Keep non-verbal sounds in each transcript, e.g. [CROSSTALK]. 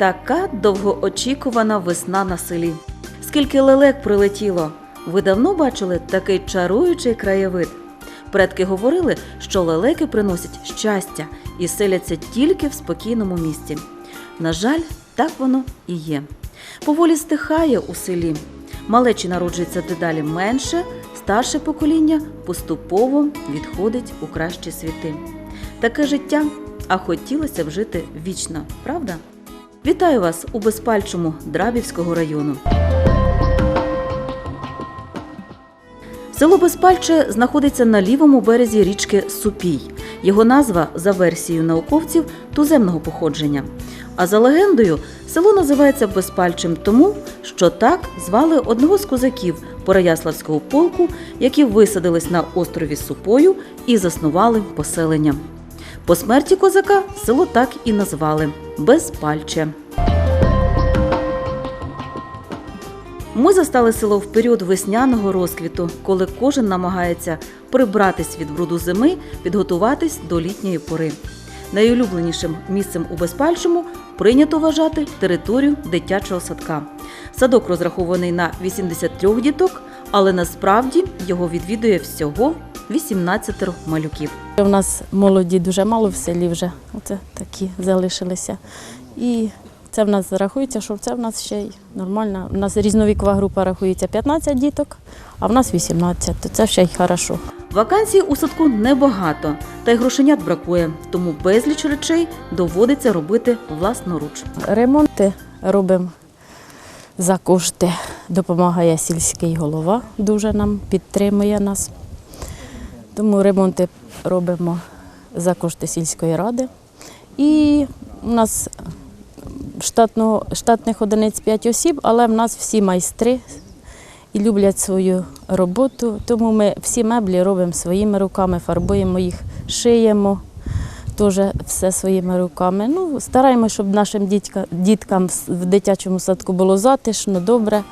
Така довгоочікувана весна на селі. Скільки лелек прилетіло. Ви давно бачили такий чаруючий краєвид? Предки говорили, що лелеки приносять щастя і селяться тільки в спокійному місті. На жаль, так воно і є. Поволі стихає у селі. Малечі народжується дедалі менше, старше покоління поступово відходить у кращі світи. Таке життя, а хотілося б жити вічно, правда? Вітаю вас у безпальчому Драбівського району. Село Безпальче знаходиться на лівому березі річки Супій. Його назва, за версією науковців, туземного походження. А за легендою, село називається Безпальчим тому, що так звали одного з козаків Переяславського полку, які висадились на острові Супою і заснували поселення. По смерті козака село так і назвали Безпальче. Ми застали село в період весняного розквіту, коли кожен намагається прибратись від бруду зими, підготуватись до літньої пори. Найулюбленішим місцем у Безпальчому прийнято вважати територію дитячого садка. Садок розрахований на 83 діток, але насправді його відвідує всього 18 малюків. У нас молоді дуже мало в селі вже, оце такі залишилися. І це в нас рахується, що це в нас ще й нормально. У нас різновікова група рахується 15 діток, а в нас 18, то це ще й хорошо. Вакансій у садку небагато, та й грошенят бракує, тому безліч речей доводиться робити власноруч. Ремонти робимо за кошти. Допомагає сільський голова, дуже нам підтримує нас. Тому ремонти робимо за кошти сільської ради. І у нас штатного, штатних одиниць 5 осіб, але в нас всі майстри і люблять свою роботу. Тому ми всі меблі робимо своїми руками, фарбуємо їх, шиємо теж все своїми руками. Ну, стараємося, щоб нашим дітка, діткам в дитячому садку було затишно, добре.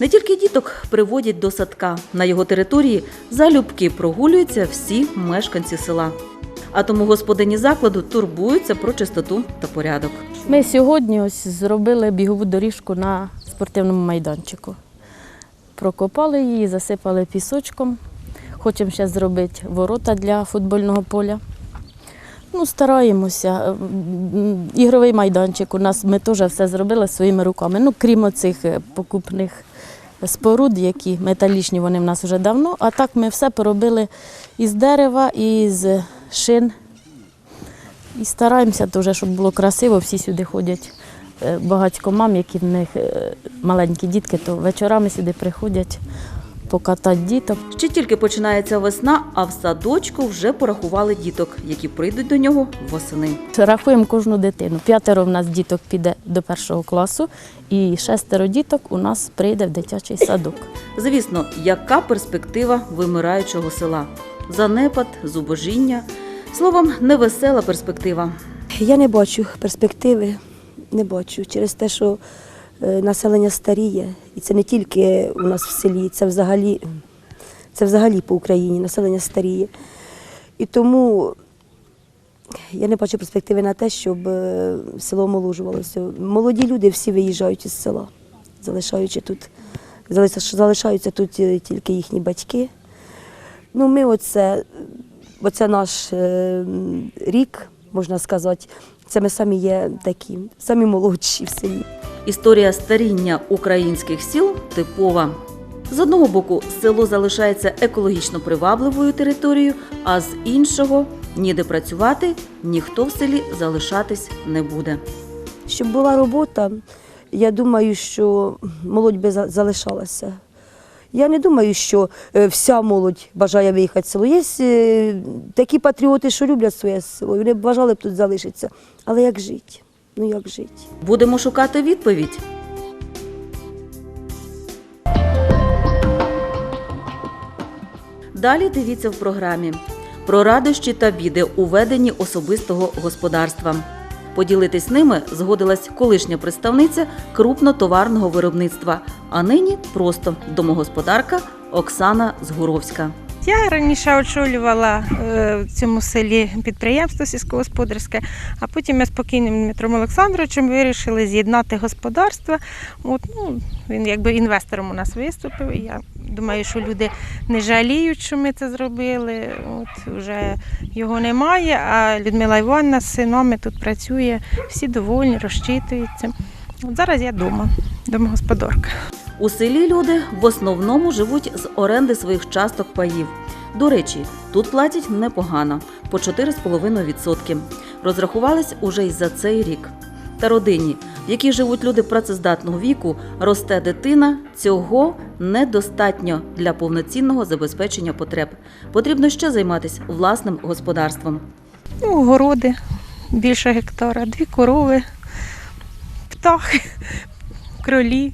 Не тільки діток приводять до садка. На його території залюбки прогулюються всі мешканці села. А тому господині закладу турбуються про чистоту та порядок. Ми сьогодні ось зробили бігову доріжку на спортивному майданчику. Прокопали її, засипали пісочком. Хочемо ще зробити ворота для футбольного поля. Ну, стараємося. Ігровий майданчик у нас ми теж все зробили своїми руками. Ну, крім оцих е, покупних споруд, які металічні, вони в нас вже давно. А так ми все поробили із дерева, із шин. І стараємося теж, щоб було красиво. Всі сюди ходять. Е, Багатько мам, які в них е, маленькі дітки, то вечорами сюди приходять покатати діток. Ще тільки починається весна, а в садочку вже порахували діток, які прийдуть до нього восени. Рахуємо кожну дитину. П'ятеро в нас діток піде до першого класу, і шестеро діток у нас прийде в дитячий садок. Звісно, яка перспектива вимираючого села? Занепад, зубожіння. Словом, невесела перспектива. Я не бачу перспективи, не бачу через те, що населення старіє, і це не тільки у нас в селі, це взагалі, це взагалі по Україні населення старіє. І тому я не бачу перспективи на те, щоб е, село омоложувалося. Молоді люди всі виїжджають із села, залишаючи тут, залишаються тут е, тільки їхні батьки. Ну, ми оце, оце наш е, рік, можна сказати, це ми самі є такі, самі молодші в селі. Історія старіння українських сіл типова. З одного боку, село залишається екологічно привабливою територією, а з іншого ніде працювати, ніхто в селі залишатись не буде. Щоб була робота, я думаю, що молодь би залишалася. Я не думаю, що е, вся молодь бажає виїхати в село. Є е, такі патріоти, що люблять своє село, вони бажали б тут залишитися. Але як жити? Ну як жити? Будемо шукати відповідь. Далі дивіться в програмі про радощі та біди у веденні особистого господарства. Поділитись ними згодилась колишня представниця крупнотоварного виробництва, а нині просто домогосподарка Оксана Згуровська. Я раніше очолювала е, в цьому селі підприємство сільськогосподарське, а потім я з покійним Дмитром Олександровичем вирішили з'єднати господарство. От, ну, він якби інвестором у нас виступив. Я думаю, що люди не жаліють, що ми це зробили. От вже його немає. А Людмила Івановна з синами тут працює, всі довольні, розчитуються. От зараз я вдома, домогосподарка. У селі люди в основному живуть з оренди своїх часток паїв. До речі, тут платять непогано по 4,5%. Розрахувались уже й за цей рік. Та родині, в якій живуть люди працездатного віку, росте дитина, цього недостатньо для повноцінного забезпечення потреб. Потрібно ще займатися власним господарством. Ну, городи більше гектара, дві корови, птахи, кролі.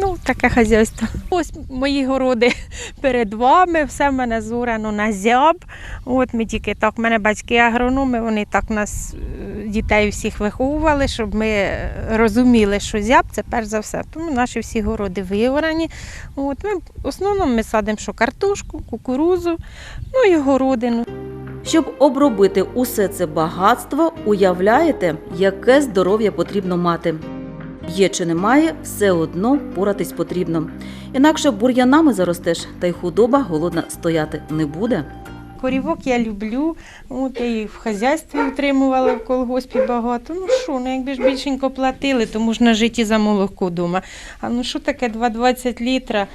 Ну, таке хазяйство. Ось мої городи [LAUGHS] перед вами, все в мене зорано на зяб. От ми тільки так, в мене батьки агрономи, вони так нас, е, дітей всіх виховували, щоб ми е, розуміли, що зяб це перш за все. Тому наші всі городи виорані. От ми, в основному ми садимо що картошку, кукурузу, ну і городину. Щоб обробити усе це багатство, уявляєте, яке здоров'я потрібно мати. Є чи немає, все одно поратись потрібно. Інакше бур'янами заростеш, та й худоба голодна стояти не буде. Корівок я люблю. От я їх в хазяйстві утримувала в колгоспі багато. Ну що, ну якби ж більшенько платили, то можна жити і за молоко вдома. А ну що таке 2,20 літра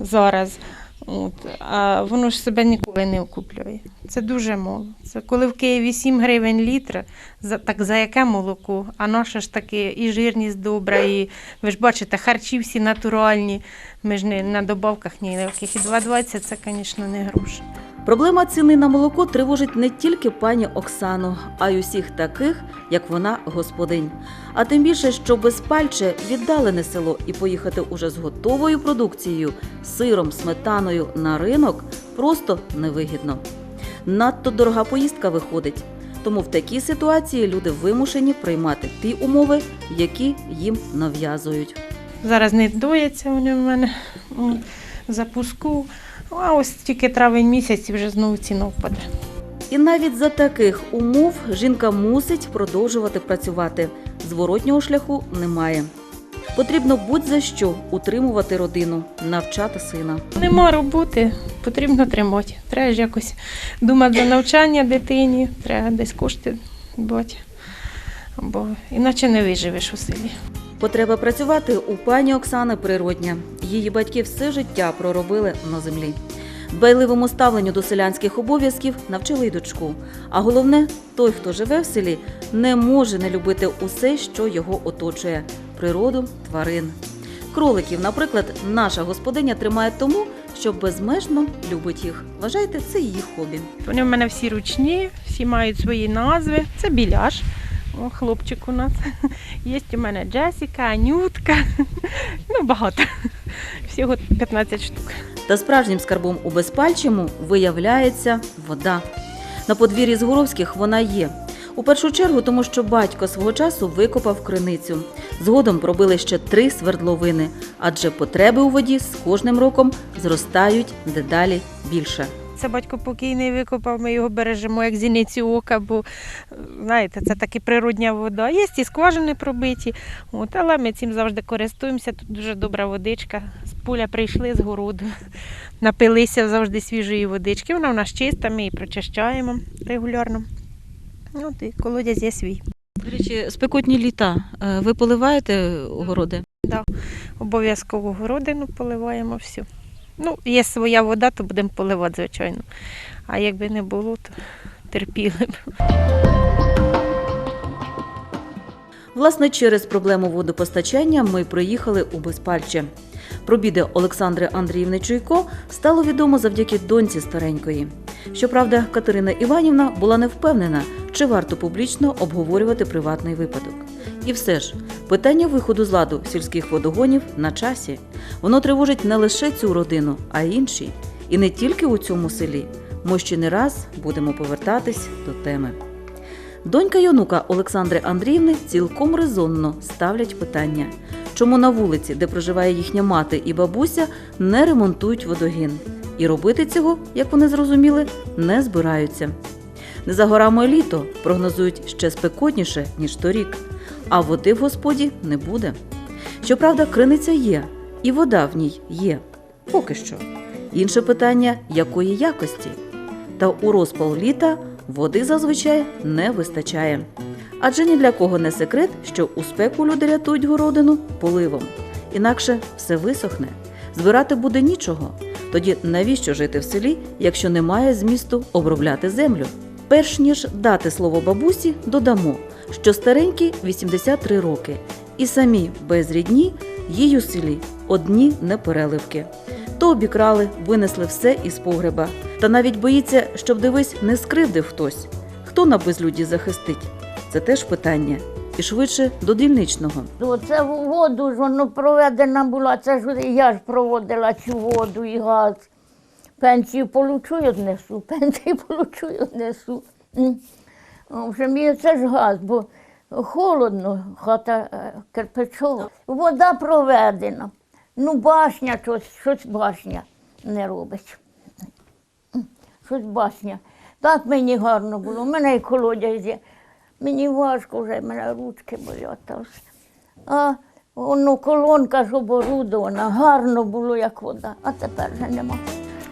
зараз? От, а воно ж себе ніколи не окуплює. Це дуже мало. Це коли в Києві 7 гривень літр, за, так за яке молоко? А наше ж таки і жирність добра, і ви ж бачите, харчі всі натуральні. Ми ж не на добавках ніяких. І 2,20 це, звісно, не гроші. Проблема ціни на молоко тривожить не тільки пані Оксану, а й усіх таких, як вона, господинь. А тим більше, що безпальче віддалене село і поїхати уже з готовою продукцією, сиром, сметаною на ринок просто невигідно. Надто дорога поїздка виходить. Тому в такій ситуації люди вимушені приймати ті умови, які їм нав'язують. Зараз не дояться вони в мене запуску. А ось тільки травень місяць і вже знову ціна впаде. І навіть за таких умов жінка мусить продовжувати працювати. Зворотнього шляху немає. Потрібно будь-за що утримувати родину, навчати сина. Нема роботи, потрібно тримати. Треба ж якось думати за навчання дитині, треба десь кошти дбати. Бо іначе не виживеш у селі. Потреба працювати у пані Оксани природня. Її батьки все життя проробили на землі. Дбайливому ставленню до селянських обов'язків навчили й дочку. А головне, той, хто живе в селі, не може не любити усе, що його оточує природу, тварин. Кроликів, наприклад, наша господиня тримає тому, що безмежно любить їх. Вважайте, це її хобі. Вони в мене всі ручні, всі мають свої назви. Це біляш. О, хлопчик у нас. [LAUGHS] Є у мене Джесіка, Анютка. [LAUGHS] Ну, багато. [LAUGHS] Всього 15 штук. Та справжнім скарбом у Безпальчому виявляється вода. На подвір'ї Згуровських вона є. У першу чергу, тому що батько свого часу викопав криницю. Згодом пробили ще три свердловини, адже потреби у воді з кожним роком зростають дедалі більше. Це батько покійний викопав, ми його бережемо як зіницю ока, бо знаєте, це таки природня вода. Є і скважини пробиті, от, але ми цим завжди користуємося. Тут дуже добра водичка. З поля прийшли з городу, напилися завжди свіжої водички. Вона в нас чиста, ми її прочищаємо регулярно. От і колодязь є свій. До речі, спекотні літа. Е, Ви поливаєте огороди? Обов'язково городину поливаємо всю. Ну, є своя вода, то будемо поливати, звичайно. А якби не було, то терпіли б. Власне, через проблему водопостачання ми приїхали у Безпальче. Про біди Олександри Андріївни Чуйко стало відомо завдяки доньці старенької. Щоправда, Катерина Іванівна була не впевнена, чи варто публічно обговорювати приватний випадок. І все ж, питання виходу з ладу сільських водогонів на часі. Воно тривожить не лише цю родину, а й інші. І не тільки у цьому селі. Ми ще не раз будемо повертатись до теми. Донька й онука Олександри Андріївни цілком резонно ставлять питання, чому на вулиці, де проживає їхня мати і бабуся, не ремонтують водогін, І робити цього, як вони зрозуміли, не збираються. Не за горами літо прогнозують ще спекотніше, ніж торік, а води в господі не буде. Щоправда, криниця є, і вода в ній є. Поки що. Інше питання якої якості? Та у розпал літа води зазвичай не вистачає. Адже ні для кого не секрет, що у спеку люди рятують городину поливом. Інакше все висохне, збирати буде нічого. Тоді навіщо жити в селі, якщо немає змісту обробляти землю? Перш ніж дати слово бабусі, додамо, що старенькій 83 роки, і самі без рідні їй у селі одні непереливки. То обікрали, винесли все із погреба. Та навіть боїться, щоб дивись, не скривдив хтось. Хто на безлюді захистить? Це теж питання. І швидше до дільничного. Оце в воду ж воно проведена була, це ж я ж проводила цю воду і газ. Пенсію получу однесу, пенсію получу однесу. М. В общем, і це ж газ, бо холодно, хата кирпичова. Вода проведена. Ну, башня, щось, щось башня не робить. Щось башня. Так мені гарно було. У мене і колодязь є. Мені важко вже, мене ручки болять. А воно колонка ж оборудована, гарно було, як вода, а тепер вже нема.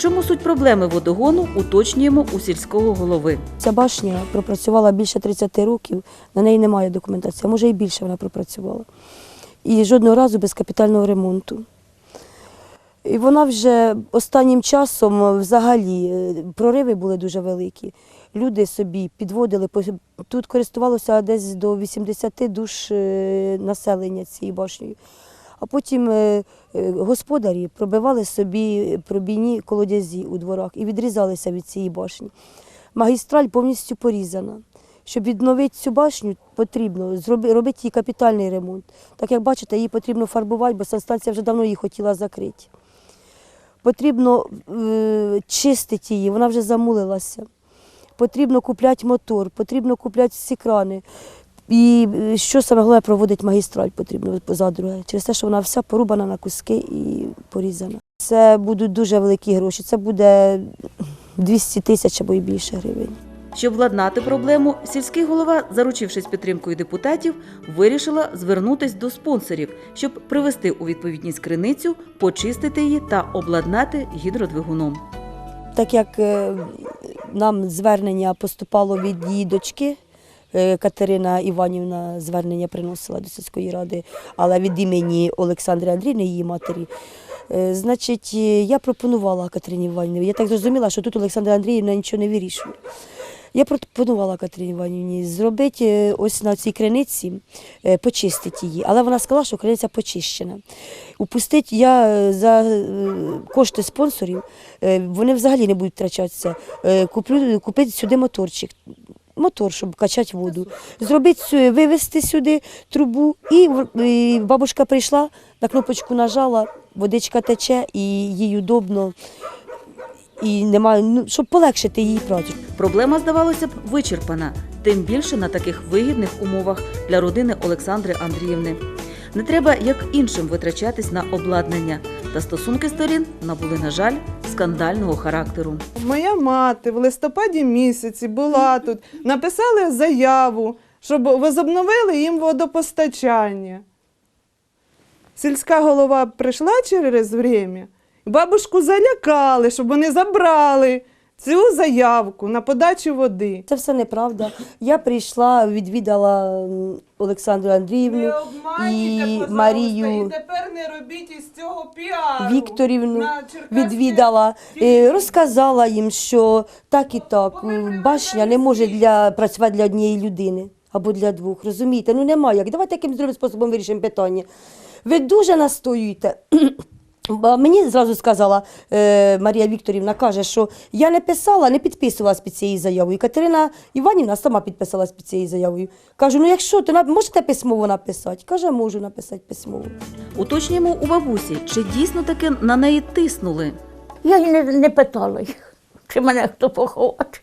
Чому суть проблеми водогону, уточнюємо у сільського голови. Ця башня пропрацювала більше 30 років, на неї немає документації, а може і більше вона пропрацювала. І жодного разу без капітального ремонту. І вона вже останнім часом взагалі е, прориви були дуже великі. Люди собі підводили, тут користувалося десь до 80 душ е, населення цією башнею. А потім е, е, господарі пробивали собі пробійні колодязі у дворах і відрізалися від цієї башні. Магістраль повністю порізана. Щоб відновити цю башню, потрібно робити їй капітальний ремонт. Так як бачите, її потрібно фарбувати, бо санстанція вже давно її хотіла закрити. Потрібно е, чистити її, вона вже замулилася. Потрібно купляти мотор, потрібно купляти всі крани. І е, що саме головне, проводить магістраль потрібно позадруге. Через те, що вона вся порубана на куски і порізана. Це будуть дуже великі гроші. Це буде 200 тисяч або й більше гривень. Щоб владнати проблему, сільський голова, заручившись підтримкою депутатів, вирішила звернутись до спонсорів, щоб привести у відповідність криницю, почистити її та обладнати гідродвигуном. Так як е, нам звернення поступало від її дочки, Катерина Іванівна звернення приносила до сільської ради, але від імені Олександри Андрійни, її матері. Е, Значить, е, я пропонувала Катерині Іванівні. Я так зрозуміла, що тут Олександра Андріївна нічого не вирішує. Я пропонувала Катерині Іванівні зробити е, ось на цій криниці, е, почистити її. Але вона сказала, що криниця почищена. Упустити я е, за е, кошти спонсорів, е, вони взагалі не будуть втрачатися. Е, Куплю, купити сюди моторчик. Мотор, щоб качати воду. Зробити, вивезти сюди трубу, і, бабушка прийшла, на кнопочку нажала, водичка тече, і їй удобно, і немає, ну, щоб полегшити її працю. Проблема, здавалося б, вичерпана, тим більше на таких вигідних умовах для родини Олександри Андріївни. Не треба, як іншим, витрачатись на обладнання, та стосунки сторін набули, на жаль, скандального характеру. Моя мати в листопаді місяці була тут, написали заяву, щоб возобновили їм водопостачання. Сільська голова прийшла через время, бабушку залякали, щоб вони забрали цю заявку на подачу води. Це все неправда. Я прийшла, відвідала м, Олександру Андріївну і Марію тепер не робіть із цього піару. Вікторівну відвідала, е, розказала їм, що так і так, башня не може для, працювати для однієї людини або для двох. Розумієте? Ну немає як. Давайте якимось другим способом вирішимо питання. Ви дуже настоюєте. Бо Мені зразу сказала е, Марія Вікторівна, каже, що я не писала, не підписувалась під цією заявою. Катерина Іванівна сама підписалась під цією заявою. Кажу, ну якщо, то можете письмово написати? Каже, можу написати письмово. Уточнюємо у бабусі, чи дійсно таки на неї тиснули. Я й не, не питала їх, чи мене хто поховав. чи.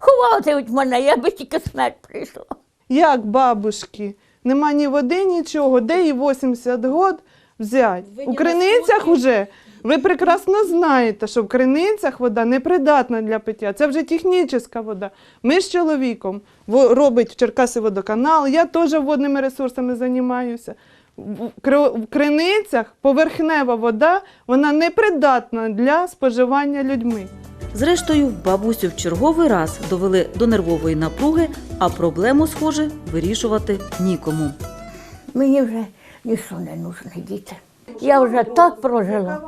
Ховатимуть мене, я би тільки смерть прийшла. Як бабушки? Нема ні води, нічого, де їй 80 год, взяти. У криницях вже ви прекрасно знаєте, що в криницях вода непридатна для пиття. Це вже технічна вода. Ми з чоловіком робить в Черкаси водоканал, я теж водними ресурсами займаюся. В в криницях поверхнева вода вона непридатна для споживання людьми. Зрештою, бабусю в черговий раз довели до нервової напруги, а проблему, схоже, вирішувати нікому. Мені вже нічого не нужно, діти. Я вже так прожила.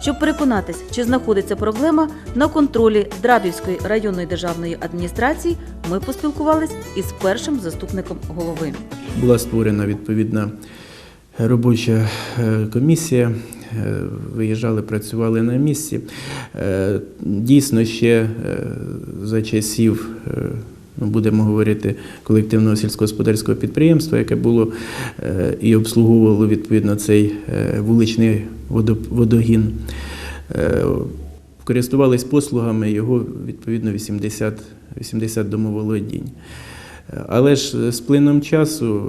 Щоб переконатись, чи знаходиться проблема на контролі Драбівської районної державної адміністрації, ми поспілкувались із першим заступником голови. була створена відповідна робоча е, комісія. е, Виїжджали, працювали на місці. Е, Дійсно, ще за часів, будемо говорити, колективного сільськогосподарського підприємства, яке було е, і обслуговувало відповідно цей е, вуличний водогін. Е, Користувались послугами його відповідно 80, 80 домоволодінь. Але ж з плином часу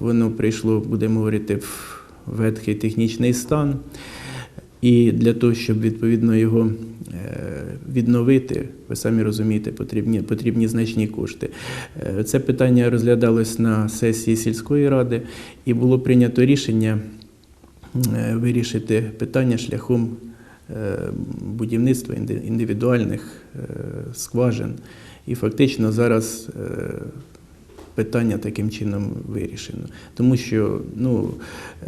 воно прийшло, будемо говорити, в ветхий технічний стан. І для того, щоб відповідно його е, відновити, ви самі розумієте, потрібні, потрібні значні кошти. Е, Це питання розглядалось на сесії сільської ради, і було прийнято рішення е, вирішити питання шляхом будівництва індивідуальних скважин. І фактично зараз питання таким чином вирішено. Тому що ну, е,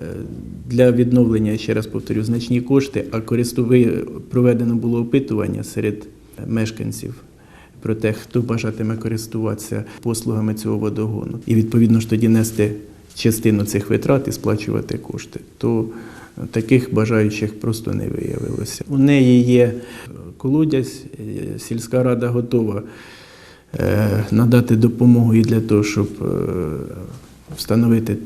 для відновлення, ще раз повторю, значні кошти, а користуви проведено було опитування серед мешканців. Про те, хто бажатиме користуватися послугами цього водогону, і відповідно ж тоді нести частину цих витрат і сплачувати кошти, то таких бажаючих просто не виявилося. У неї є колодязь, е, сільська рада готова надати допомогу і для того, щоб е, встановити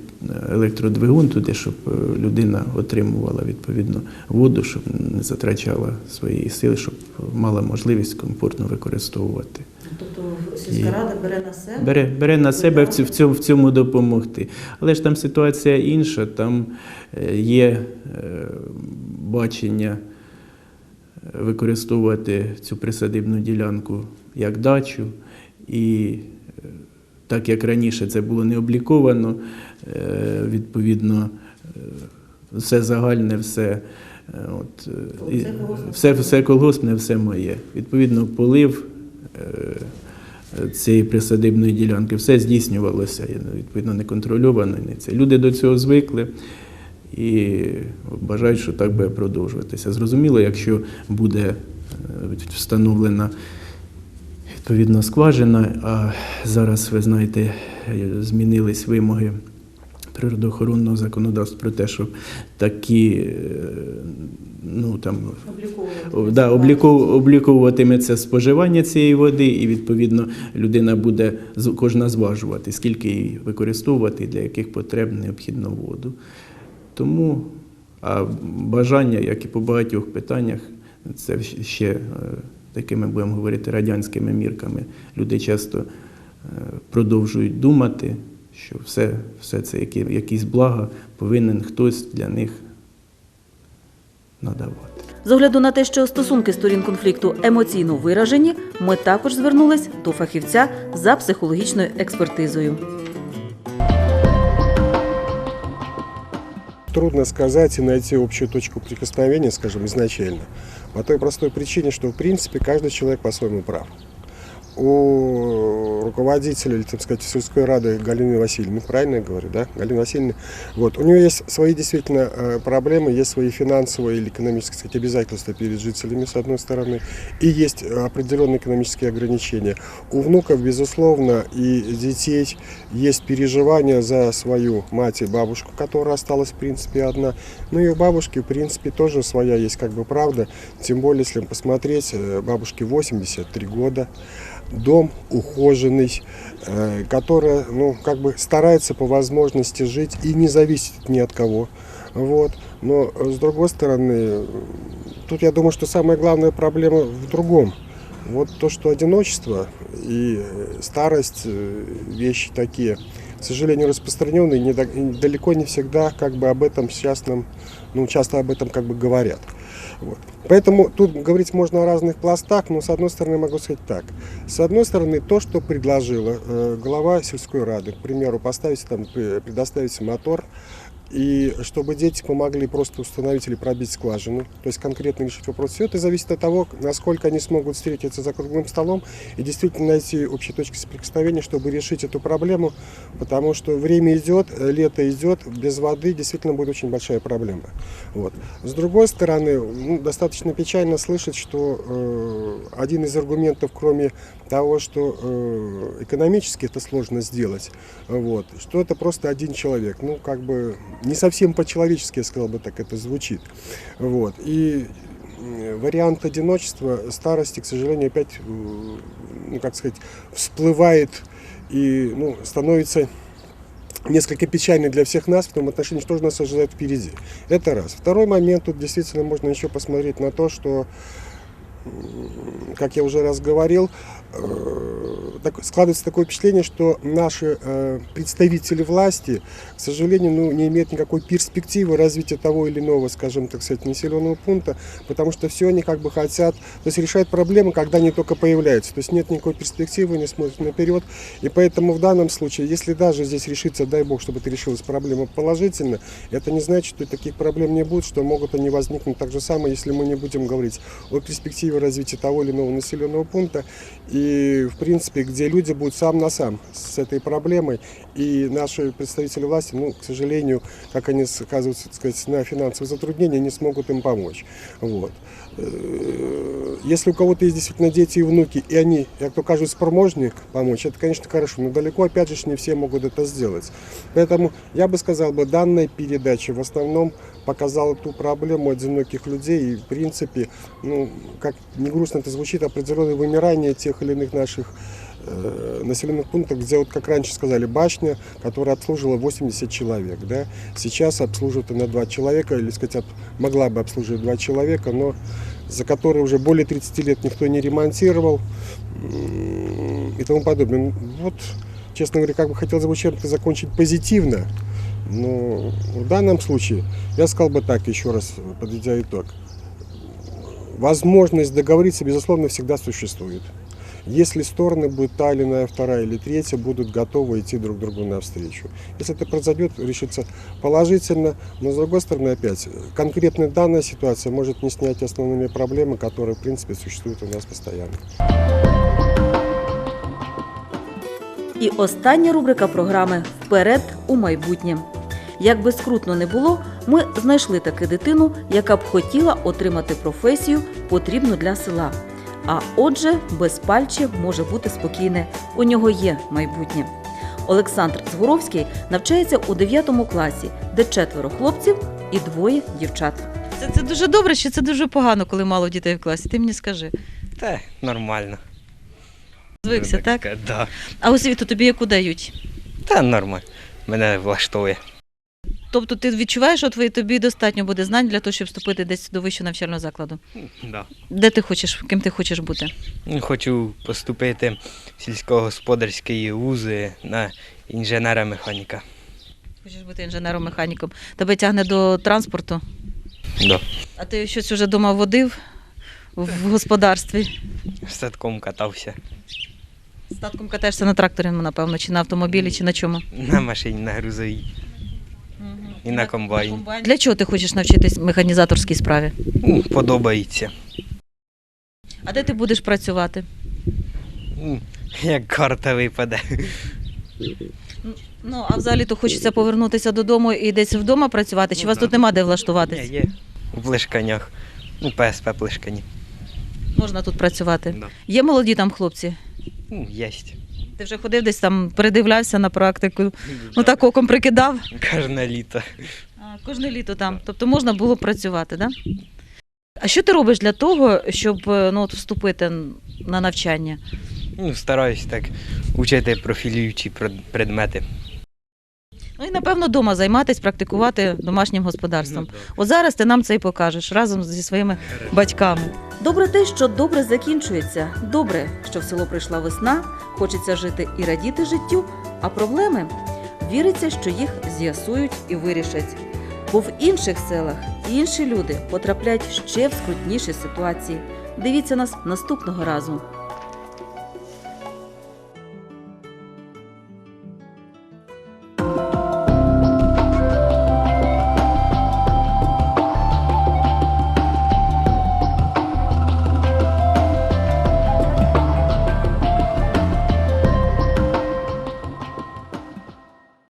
електродвигун туди, щоб е, людина отримувала відповідно воду, щоб не затрачала своєї сили, щоб мала можливість комфортно використовувати. Тобто сільська рада бере на себе Бере, бере на себе в цьому, в цьому допомогти. Але ж там ситуація інша, там е, є е, бачення е, використовувати цю присадибну ділянку як дачу. І е, так як раніше це було не обліковано, е, відповідно, е, все загальне, все. От, все, все колгоспне, все моє. Відповідно, полив цієї присадибної ділянки, все здійснювалося відповідно неконтрольовано. і Не це. Люди до цього звикли і бажають, що так буде продовжуватися. Зрозуміло, якщо буде встановлена відповідно скважина, а зараз, ви знаєте, змінились вимоги природоохоронного законодавства про те, щоб такі е, ну, там, о, да, обліку- обліковуватиметься споживання цієї води, і відповідно людина буде кожна зважувати, скільки її використовувати для яких потреб необхідно воду. Тому а бажання, як і по багатьох питаннях, це ще е, такими будемо говорити радянськими мірками. Люди часто е, продовжують думати, що все, все це які, якісь блага повинен хтось для них надавати. З огляду на те, що стосунки сторін конфлікту емоційно виражені, ми також звернулись до фахівця за психологічною експертизою. Трудно сказать и найти общую точку прикосновения, скажем, изначально. По той простой причине, что, в принципе, каждый человек по-своему прав У руководителя, или, так сказать, сельской рады Галины Васильевны, правильно я говорю, да? Галины Васильевны, вот, у нее есть свои действительно э, проблемы, есть свои финансовые или экономические, кстати, обязательства перед жителями, с одной стороны, и есть э, определенные экономические ограничения. У внуков, безусловно, и детей есть переживания за свою мать и бабушку, которая осталась, в принципе, одна. Ну и у бабушки, в принципе, тоже своя есть как бы правда. Тем более, если посмотреть, э, бабушке 83 года, дом ухоженный, э, которая, ну, как бы старается по возможности жить и не зависит ни от кого. Вот. Но, э, с другой стороны, э, тут я думаю, что самая главная проблема в другом. Вот то, что одиночество и э, старость, э, вещи такие к сожалению, распространенный, не да- и далеко не всегда как бы об этом частном, ну, часто об этом как бы говорят. Вот. Поэтому тут говорить можно о разных пластах, но с одной стороны могу сказать так. С одной стороны, то, что предложила э, глава сельской рады, к примеру, поставить там, пре- предоставить мотор, и чтобы дети помогли просто установить или пробить скважину, то есть конкретно решить вопрос. Все это зависит от того, насколько они смогут встретиться за круглым столом и действительно найти общие точки соприкосновения, чтобы решить эту проблему, потому что время идет, э, лето идет, без воды действительно будет очень большая проблема. Вот. С другой стороны, ну, достаточно печально слышать, что э, один из аргументов, кроме того, что э, экономически это сложно сделать, вот, что это просто один человек. Ну, как бы не совсем по-человечески, я сказал бы так, это звучит. Вот. И э, вариант одиночества, старости, к сожалению, опять, э, ну, как сказать, всплывает и ну, становится несколько печальный для всех нас в том отношении, что же нас ожидает впереди. Это раз. Второй момент, тут действительно можно еще посмотреть на то, что, м, как я уже раз говорил, э, складывается такое впечатление, что наши э, представители власти, к сожалению, ну, не имеют никакой перспективы развития того или иного, скажем так сказать, населенного пункта, потому что все они как бы хотят, то есть решают проблемы, когда они только появляются. То есть нет никакой перспективы, не смотрят наперед. И поэтому в данном случае, если даже здесь решится, дай бог, чтобы это решилась проблема положительно, это не значит, что таких проблем не будет, что могут они возникнуть так же самое, если мы не будем говорить о перспективе развития того или иного населенного пункта. И, в принципе, где люди будут сам на сам с этой проблемой. И наши представители власти, ну, к сожалению, как они оказываются, так сказать, на финансовые затруднения, не смогут им помочь. Вот. Э, Если у кого-то есть действительно дети и внуки, и они, как то кажут, спроможны помочь, это, конечно, хорошо, но далеко, опять же, не все могут это сделать. Поэтому я бы сказал, бы, данная передача в основном показала ту проблему одиноких людей и, в принципе, ну, как не грустно это звучит, определенное вымирание тех или иных наших э, населенных пунктов, где вот как раньше сказали, башня, которая обслуживала 80 человек, да, сейчас обслуживает она 2 человека, или сказать, могла бы обслуживать 2 человека, но за которые уже более 30 лет никто не ремонтировал и тому подобное. Ну, Вот, честно говоря, как бы хотелось бы чем-то закончить позитивно, но в данном случае я сказал бы так, еще раз подведя итог. Возможность договориться, безусловно, всегда существует. Если стороны, будут та или иная, вторая или третья, будут готовы идти друг другу навстречу. Если это произойдет, решится положительно, но с другой стороны, опять, конкретно данная ситуация может не снять основные проблемы, которые, в принципе, существуют у нас постоянно. І остання рубрика програми Вперед у майбутнє. Як би скрутно не було, ми знайшли таки дитину, яка б хотіла отримати професію, потрібну для села. А отже, безпальче може бути спокійне. У нього є майбутнє. Олександр Згуровський навчається у 9 класі, де четверо хлопців і двоє дівчат. Це, це дуже добре, чи це дуже погано, коли мало дітей в класі? Ти мені скажи. Та нормально. Звикся, так? сказати, Да. А освіту тобі яку дають? Та нормально. Мене влаштовує. Тобто ти відчуваєш, що твої тобі достатньо буде знань для того, щоб вступити десь до вищого навчального закладу? Да. Де ти хочеш, ким ти хочеш бути? Хочу поступити в сільськогосподарські вузи на інженера-механіка. Хочеш бути інженером-механіком. Тебе тягне до транспорту. Да. А ти щось уже вдома водив в господарстві? Садком катався. З татком катаєшся на тракторі, ну, напевно, чи на автомобілі, чи на чому? На машині, на грузовій. І на комбайні. Для чого ти хочеш навчитись механізаторській справі? Ну, Подобається. А де ти будеш працювати? Ну, Як карта випаде. Ну, а взагалі то хочеться повернутися додому і десь вдома працювати, чи Ну, вас да. тут нема де Ні, влаштуватись? є. У плешканях. Ну, ПСП плешкані. Можна тут працювати. Да. Є молоді там хлопці? Ну, єсть. Ти вже ходив десь там, передивлявся на практику, ну так оком прикидав. Кожне літо. А, кожне літо там. Тобто можна було працювати, так? Да? А що ти робиш для того, щоб е, ну, от вступити на навчання? Ну, стараюсь так учити профілюючі предмети. Ну і напевно вдома займатися, практикувати домашнім господарством. От зараз ти нам це і покажеш разом зі своїми батьками. Добре те, що добре закінчується. Добре, що в село прийшла весна, хочеться жити і радіти життю. А проблеми? Віриться, що їх з'ясують і вирішать. Бо в інших селах інші люди потрапляють ще в скрутніші ситуації. Дивіться нас наступного разу.